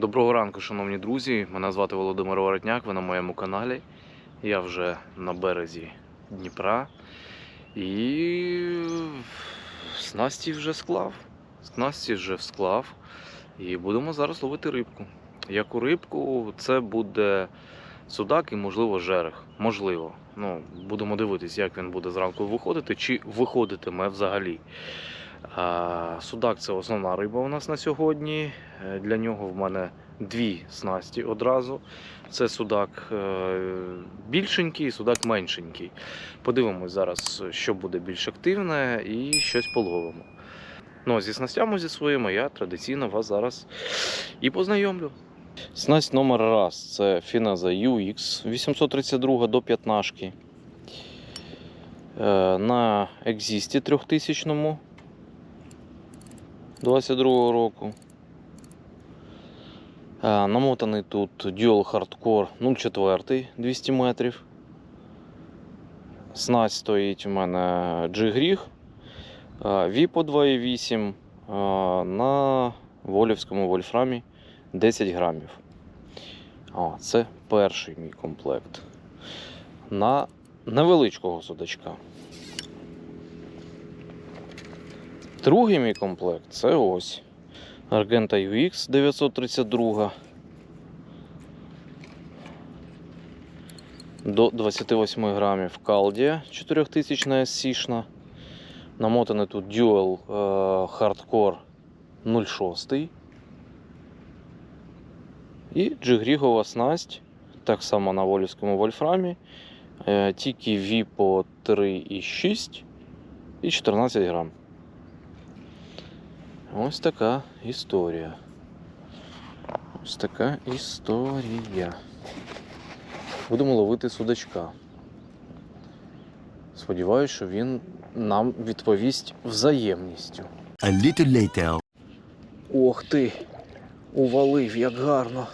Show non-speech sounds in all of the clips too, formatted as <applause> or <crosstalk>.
Доброго ранку, шановні друзі. Мене звати Володимир Воротняк, ви на моєму каналі. Я вже на березі Дніпра. І снасті вже склав. Снасті вже склав. І будемо зараз ловити рибку. Яку рибку, це буде судак і, можливо, жерех. Можливо. Ну, будемо дивитись, як він буде зранку виходити, чи виходитиме взагалі. Судак це основна риба у нас на сьогодні. Е, Для нього в мене дві снасті одразу. Це судак е, більшенький і судак меншенький. Подивимось зараз, що буде більш активне, і щось половимо. Ну, а зі снастями зі своїми я традиційно вас зараз і познайомлю. Снасть номер раз це Фіназа UX 832 до 15. Е, На екзісті 3000 22 року. А, намотаний тут Dual Hardcore 0,4 200 метрів. Снасть стоїть у мене G-Гріг Віпо 2,8 на Волівському вольфрамі 10 грамів. О, це перший мій комплект. На невеличкого судачка. Другий мій комплект це ось. Argenta UX 932 до 28 грамів Caldia 4000 сішна. Намотаний тут Dual Hardcore 06. І джигрігова снасть, так само на волівському вольфрамі. е, Тільки Vipo 3,6 і 14 грам. Ось така історія. Ось така історія. Будемо ловити судачка. Сподіваюсь, що він нам відповість взаємністю. A little later. Ох ти! Увалив, як гарно.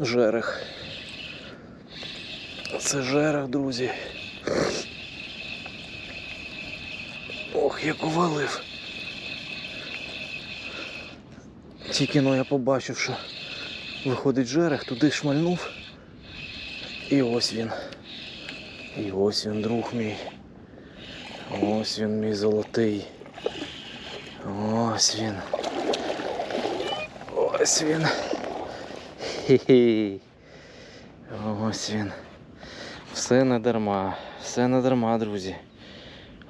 Жерех. Це жерех, друзі. Ох, як увалив. Тільки но я побачив, що виходить жерех, туди шмальнув. І ось він. І ось він, друг мій. Ось він, мій золотий. Ось він. Ось він. Хі-хі. Ось він. Все не дарма. Все не дарма, друзі.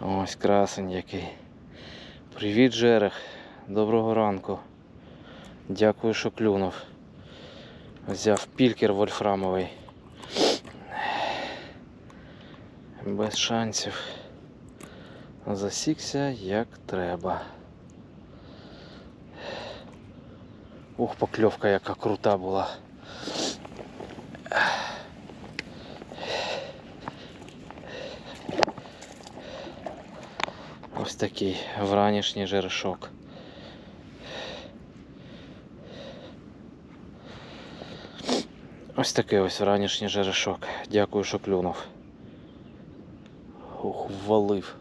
Ось красень який. Привіт, Жерех. Доброго ранку. Дякую, що клюнув. Взяв пількер вольфрамовий. Без шансів. Засікся як треба. Ух, покльовка яка крута була. Ось такий вранішній жерешок. Ось такий ось вранішній жерешок. Дякую, що клюнув. Ух, ввалив.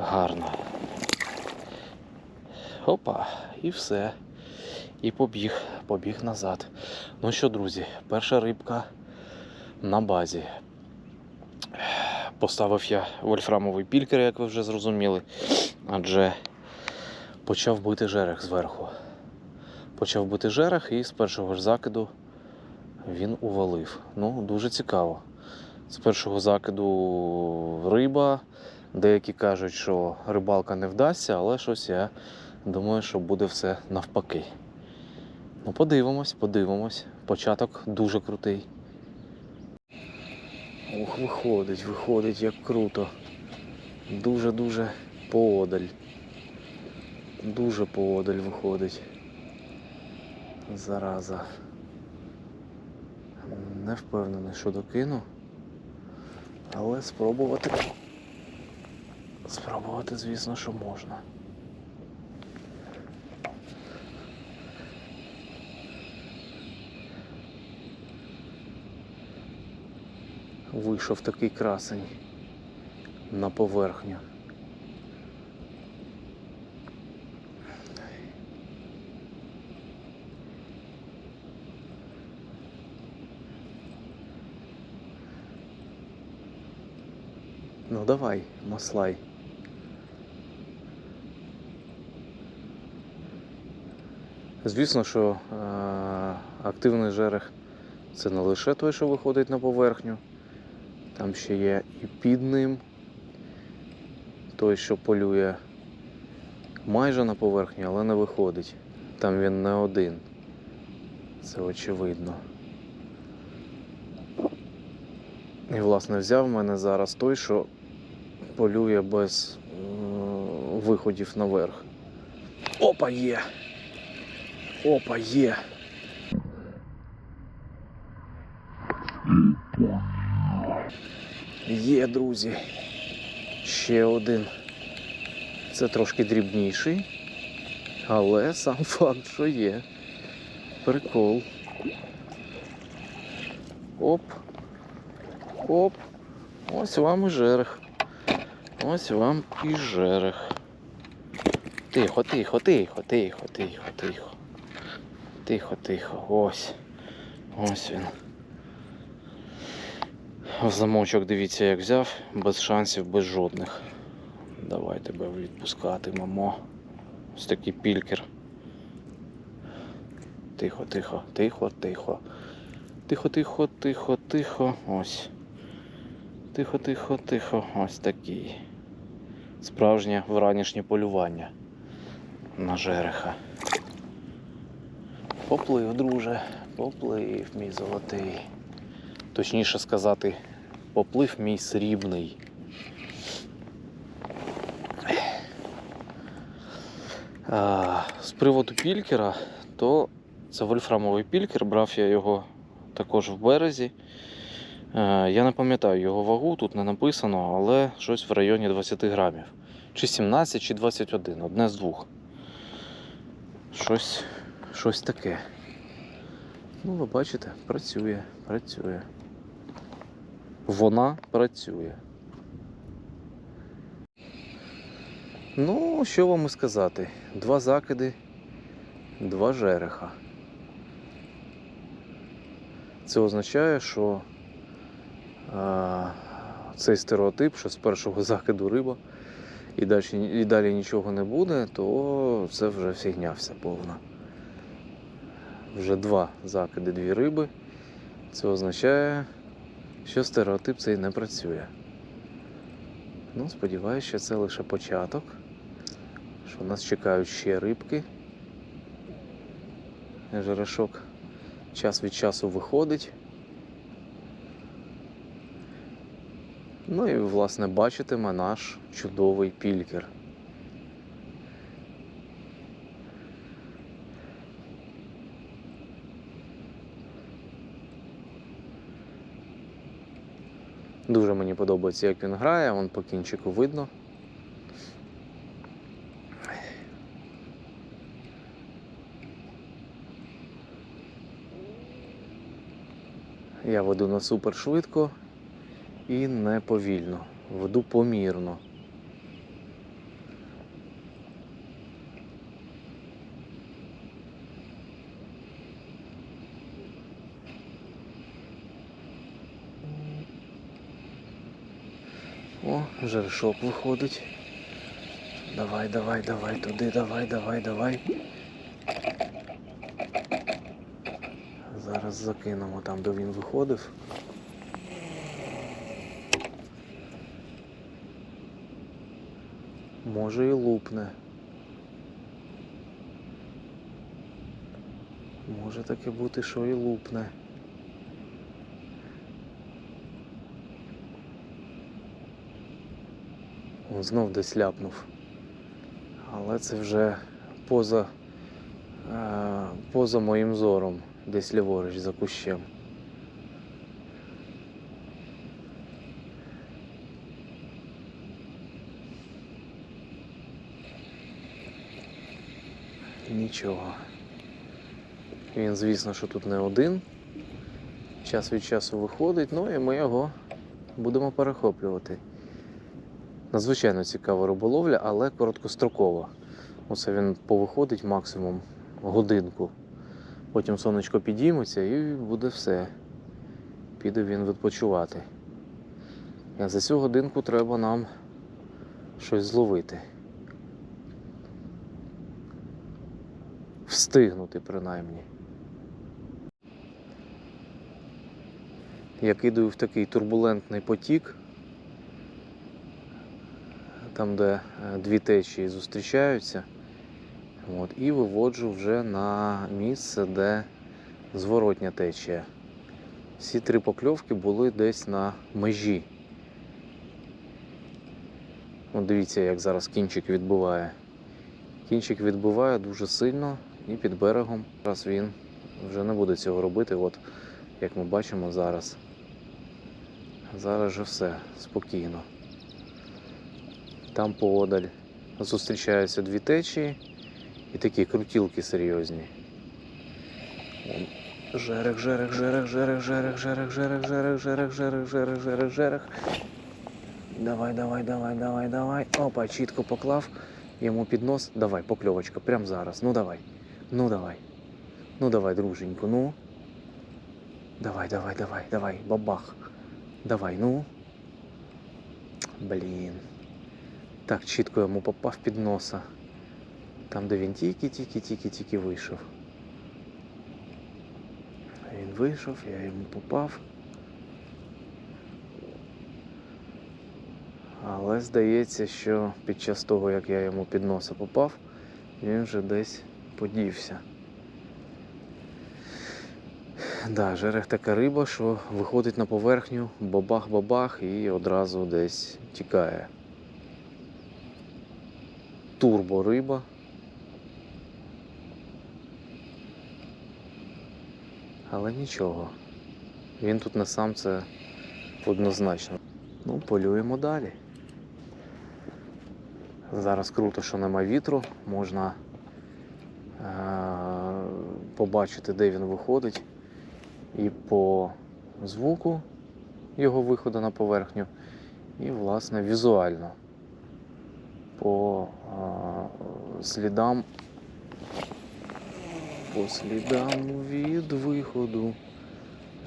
Гарно. Опа, і все. І побіг, побіг назад. Ну що, друзі, перша рибка на базі. Поставив я вольфрамовий пількер, як ви вже зрозуміли, адже почав бити жерех зверху. Почав бити жерех і з першого ж закиду він увалив. Ну, дуже цікаво. З першого закиду риба. Деякі кажуть, що рибалка не вдасться, але щось я думаю, що буде все навпаки. Ну, подивимось, подивимось. Початок дуже крутий. Ох, виходить, виходить, як круто. Дуже-дуже поодаль. Дуже поодаль виходить. Зараза. Не впевнений, що докину. Але спробувати. Спробувати, звісно, що можна. Вийшов такий красень на поверхню. Ну давай, маслай. Звісно, що е- активний жерех це не лише той, що виходить на поверхню. Там ще є і під ним той, що полює майже на поверхні, але не виходить. Там він не один. Це очевидно. І, власне, взяв мене зараз той, що полює без виходів наверх. Опа є! Опа є! Є, друзі. Ще один. Це трошки дрібніший, але сам <laughs> факт, що є. Прикол. Оп. Оп. Ось вам і жерех. Ось вам і жерех. Тихо, тихо, тихо, тихо, тихо, тихо. Тихо, тихо. Ось. Ось він. В замочок дивіться, як взяв, без шансів, без жодних. Давай тебе відпускати, мамо. Ось такий пількер. Тихо, тихо, тихо, тихо. Тихо, тихо, тихо, тихо. Ось. Тихо, тихо, тихо. Ось такий. Справжнє вранішнє полювання на жереха. Поплив, друже, поплив, мій золотий. Точніше сказати, поплив мій срібний. А, з приводу пількера, то це вольфрамовий пількер, брав я його також в березі. Е, Я не пам'ятаю його вагу, тут не написано, але щось в районі 20 грамів. Чи 17, чи 21, одне з двох. Щось, щось таке. Ну, ви бачите, працює, працює. Вона працює. Ну, що вам і сказати? Два закиди, два жереха. Це означає, що цей стереотип, що з першого закиду риба і далі, і далі нічого не буде, то це вже фігня вся повна. Вже два закиди, дві риби. Це означає, що стереотип цей не працює. Ну, сподіваюся, що це лише початок, що нас чекають ще рибки. Жерешок час від часу виходить. Ну і, власне, бачитиме наш чудовий пількер. Дуже мені подобається, як він грає, вон по кінчику видно. Я веду на супер швидко і не повільно. Веду помірно. О, жершок виходить. Давай, давай, давай, туди, давай, давай, давай. Зараз закинемо там, де він виходив. Може і лупне. Може таке бути, що і лупне. Он знов десь ляпнув. Але це вже поза, е, поза моїм зором, десь ліворуч за кущем. Нічого. Він, звісно, що тут не один. Час від часу виходить, ну і ми його будемо перехоплювати. Надзвичайно цікава риболовля, але короткострокова. Оце він повиходить максимум годинку. Потім сонечко підійметься і буде все. Піде він відпочивати. За цю годинку треба нам щось зловити. Встигнути принаймні. Я кидаю в такий турбулентний потік, там, де е, дві течії зустрічаються, от, і виводжу вже на місце, де зворотня течія. Всі три покльовки були десь на межі. От дивіться, як зараз кінчик відбиває. Кінчик відбиває дуже сильно і під берегом. Зараз він вже не буде цього робити. От як ми бачимо зараз. Зараз же все спокійно. Там поодаль зустрічаються дві течії і такі крутілки серйозні. Жерех, жерех, жерех, жерех, жерех, жерех, жерех, жерех, жерех, жерех, жерех, жерех, жерех. Давай, давай, давай, давай, давай. Опа, чітко поклав йому під нос. Давай, покльовочка, прямо зараз. Ну давай. Ну давай. Ну давай, друженько, ну. Давай, давай, давай, давай, бабах. Давай, ну. Блін. Так, чітко йому попав під носа. Там, де він тільки-тільки-тільки-тільки вийшов. Він вийшов, я йому попав. Але здається, що під час того, як я йому під носа попав, він вже десь подівся. Да, жерех така риба, що виходить на поверхню, бабах-бабах і одразу десь тікає. Турбориба. Але нічого. Він тут не сам це однозначно. Ну, полюємо далі. Зараз круто, що нема вітру, можна побачити, де він виходить, і по звуку його виходу на поверхню, і, власне, візуально по е- слідам по слідам від виходу.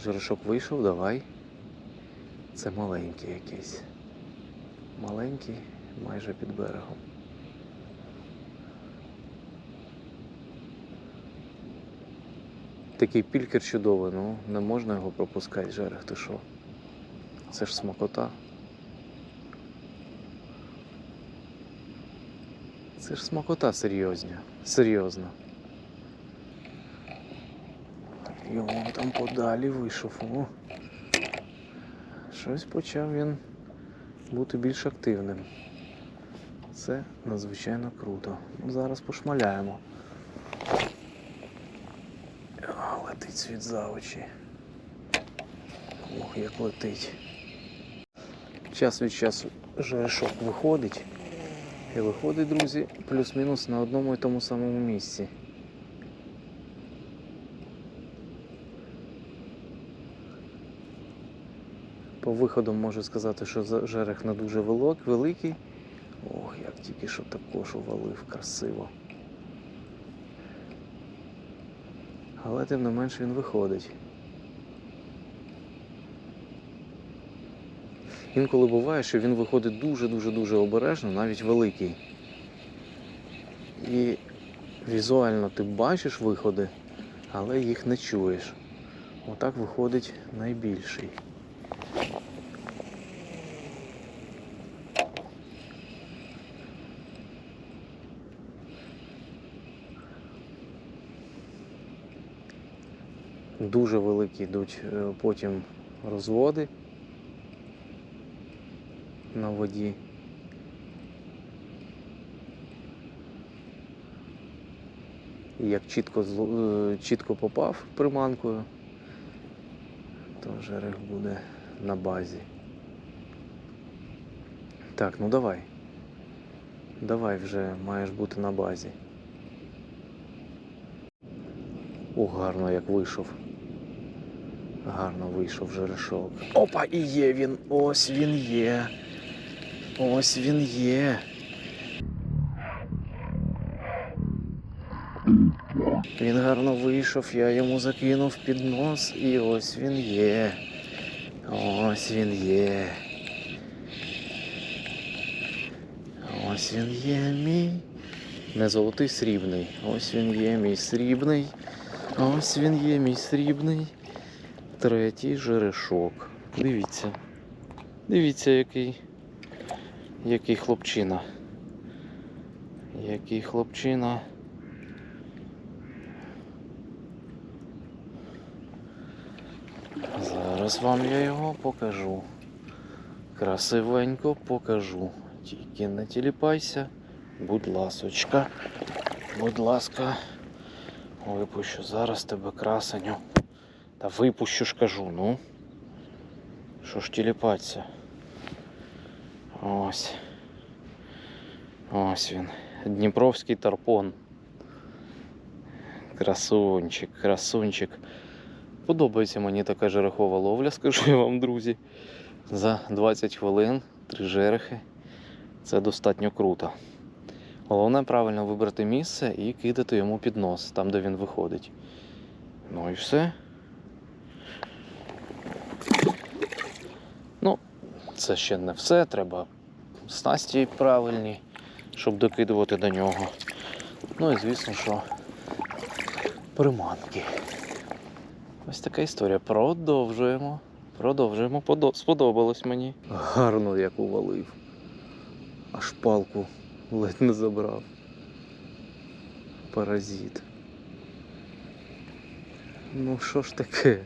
Жерешок вийшов, давай. Це маленький якийсь. Маленький, майже під берегом. Такий пількер чудовий, ну не можна його пропускати, жерех, ти що? Це ж смакота. Це ж смакота серйозня. Серйозна. Йому там подалі вийшов. О. Щось почав він бути більш активним. Це надзвичайно круто. Ну, зараз пошмаляємо. А, летить світ за очі. Ох, як летить. Час від часу жерешок виходить. І виходить, друзі, плюс-мінус на одному і тому самому місці. По виходам можу сказати, що жерех не дуже великий. Ох, як тільки що також увалив, красиво. Але тим не менш він виходить. Інколи буває, що він виходить дуже-дуже-дуже обережно, навіть великий. І візуально ти бачиш виходи, але їх не чуєш. Отак виходить найбільший. Дуже великі йдуть е, потім розводи на воді. І як чітко, е, чітко попав приманкою, то жерех буде на базі. Так, ну давай. Давай вже маєш бути на базі. О, гарно як вийшов. Гарно вийшов жерешок. Опа, і є він. Ось він є. Ось він є. Він гарно вийшов, я йому закинув під нос, і ось він є. Ось він є. Ось він є мій. Не золотий срібний. Ось він є мій срібний. Ось він є мій срібний. Третій жерешок. Дивіться. Дивіться, який. Який хлопчина. Який хлопчина. Зараз вам я його покажу. Красивенько покажу. Тільки не тіліпайся. Будь ласочка. Будь ласка. Випущу зараз тебе красеню. Та випущу ж кажу, ну. Що ж тіліпатися? Ось. Ось він. Дніпровський тарпон. Красунчик, красунчик. Подобається мені така жерехова ловля, скажу я вам, друзі. За 20 хвилин три жерехи. Це достатньо круто. Головне правильно вибрати місце і кидати йому під нос, там де він виходить. Ну і все. Ну, це ще не все. Треба снасті правильні, щоб докидувати до нього. Ну і звісно, що приманки. Ось така історія. Продовжуємо. Продовжуємо. Подо- Сподобалось мені. Гарно як увалив. Аж палку ледь не забрав. Паразит. Ну що ж таке?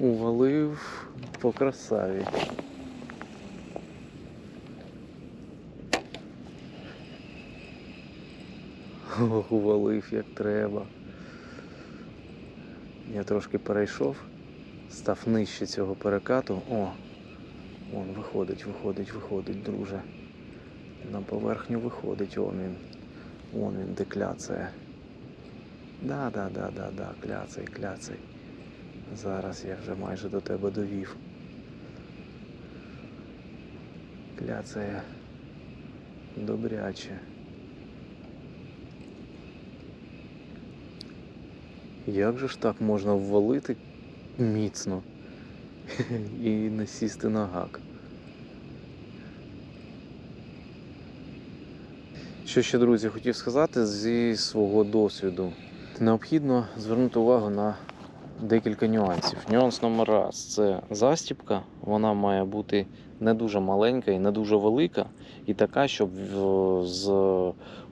Увалив по красаві. Ох, <laughs> увалив як треба. Я трошки перейшов, став нижче цього перекату. О, вон виходить, виходить, виходить, друже. На поверхню виходить, он він. Вон він де кляцає. Да, да, да, да, да, кляцай, кляцай. Зараз я вже майже до тебе довів. Кляцає добряче. Як же ж так можна ввалити міцно <laughs> і не сісти на гак? Що ще, друзі, хотів сказати зі свого досвіду. Необхідно звернути увагу на декілька нюансів. Нюанс номер раз це застіпка. Вона має бути не дуже маленька і не дуже велика, і така, щоб з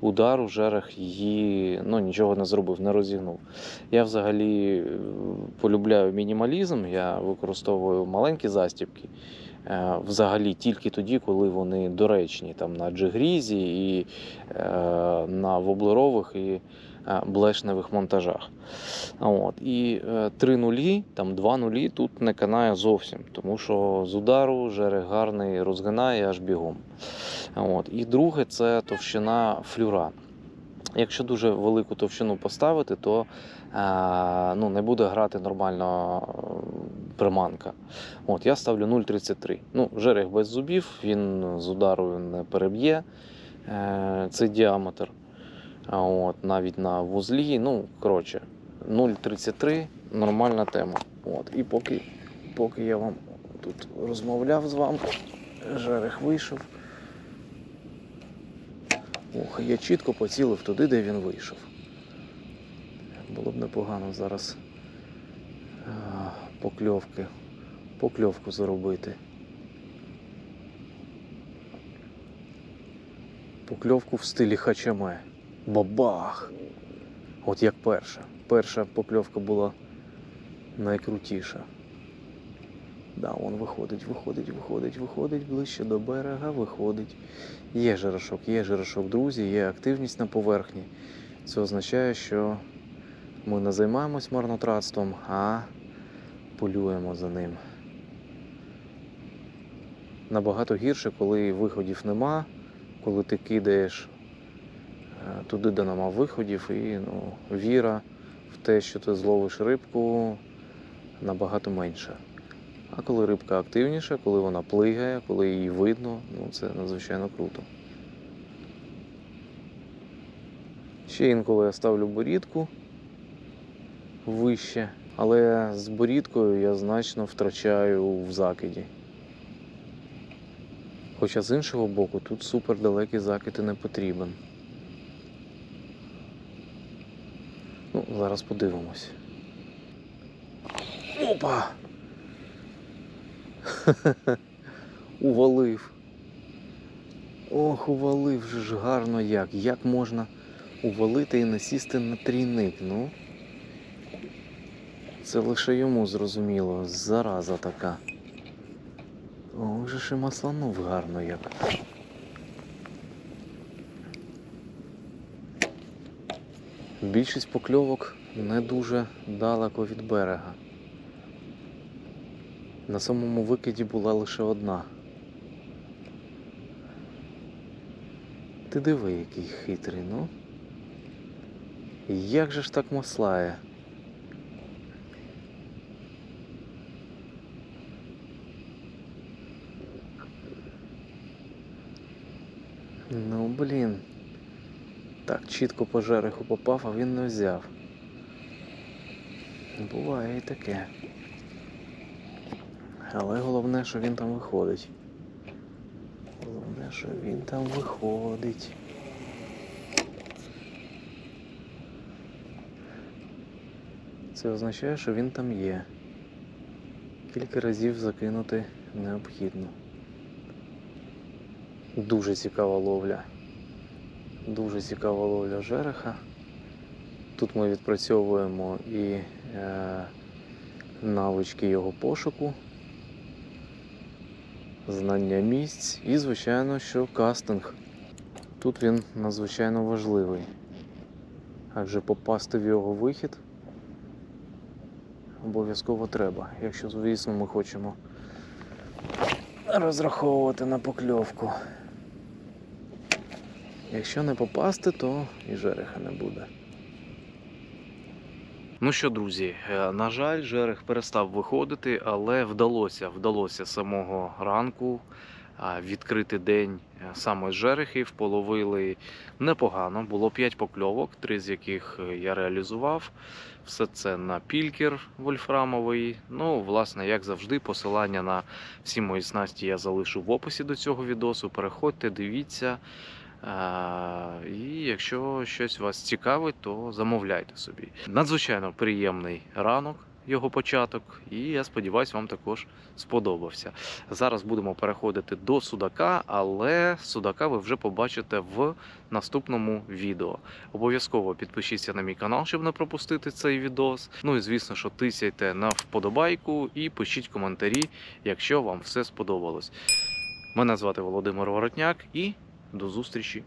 удару жерех її ну, нічого не зробив, не розігнув. Я взагалі е, полюбляю мінімалізм, я використовую маленькі застіпки. е, Взагалі тільки тоді, коли вони доречні, там на джигрізі і е, на воблерових і блешневих монтажах. От. І е, три нулі, там два нулі тут не канає зовсім, тому що з удару жерех гарний розгинає аж бігом. От. І друге це товщина флюра. Якщо дуже велику товщину поставити, то е, ну, не буде грати нормально е, приманка. От, я ставлю 0,33. Ну, жерех без зубів, він з удару не переб'є цей діаметр. А От, навіть на вузлі, ну, коротше, 0,33 нормальна тема. От, і поки, поки я вам тут розмовляв з вами, жерех вийшов. Ох, я чітко поцілив туди, де він вийшов. Було б непогано зараз покльовки, покльовку заробити. Покльовку в стилі хачаме. Бабах! От як перша. Перша покльовка була найкрутіша. Да, он виходить, виходить, виходить, виходить ближче до берега, виходить. Є жирошок, є жирошок, друзі, є активність на поверхні. Це означає, що ми не займаємось марнотратством, а полюємо за ним. Набагато гірше, коли виходів нема, коли ти кидаєш туди, де нема виходів, і ну, віра в те, що ти зловиш рибку, набагато менша. А коли рибка активніша, коли вона плигає, коли її видно, ну це надзвичайно круто. Ще інколи я ставлю борідку вище, але з борідкою я значно втрачаю в закиді. Хоча з іншого боку, тут супер далекий закид і не потрібен. Ну, зараз подивимось. Опа! <laughs> Увалив. Ох, увалив же ж гарно як. Як можна увалити і насісти на трійник, ну? Це лише йому зрозуміло, зараза така. Ох же ж і масланув гарно як. Більшість покльовок не дуже далеко від берега. На самому викиді була лише одна. Ти диви, який хитрий, ну. Як же ж так маслає? Ну, блін. Так, чітко по жереху попав, а він не взяв. Буває і таке. Але головне, що він там виходить. Головне, що він там виходить. Це означає, що він там є. Кілька разів закинути необхідно. Дуже цікава ловля. Дуже цікава ловля жереха. Тут ми відпрацьовуємо і е, навички його пошуку, знання місць і, звичайно, що кастинг. Тут він надзвичайно важливий. Адже попасти в його вихід обов'язково треба, якщо, звісно, ми хочемо розраховувати на покльовку. Якщо не попасти, то і жереха не буде. Ну що, друзі, е, на жаль, жерех перестав виходити, але вдалося, вдалося самого ранку відкрити день е, саме з жерехів. Половили непогано. Було 5 покльовок, три з яких е, я реалізував. Все це на пількер вольфрамовий. Ну, власне, як завжди, посилання на всі мої снасті я залишу в описі до цього відосу. Переходьте, дивіться. І якщо щось вас цікавить, то замовляйте собі. Надзвичайно приємний ранок, його початок, і я сподіваюся, вам також сподобався. Зараз будемо переходити до судака, але судака ви вже побачите в наступному відео. Обов'язково підпишіться на мій канал, щоб не пропустити цей відос. Ну і звісно, що тисяйте на вподобайку і пишіть коментарі, якщо вам все сподобалось. Мене звати Володимир Воротняк і до зустрічі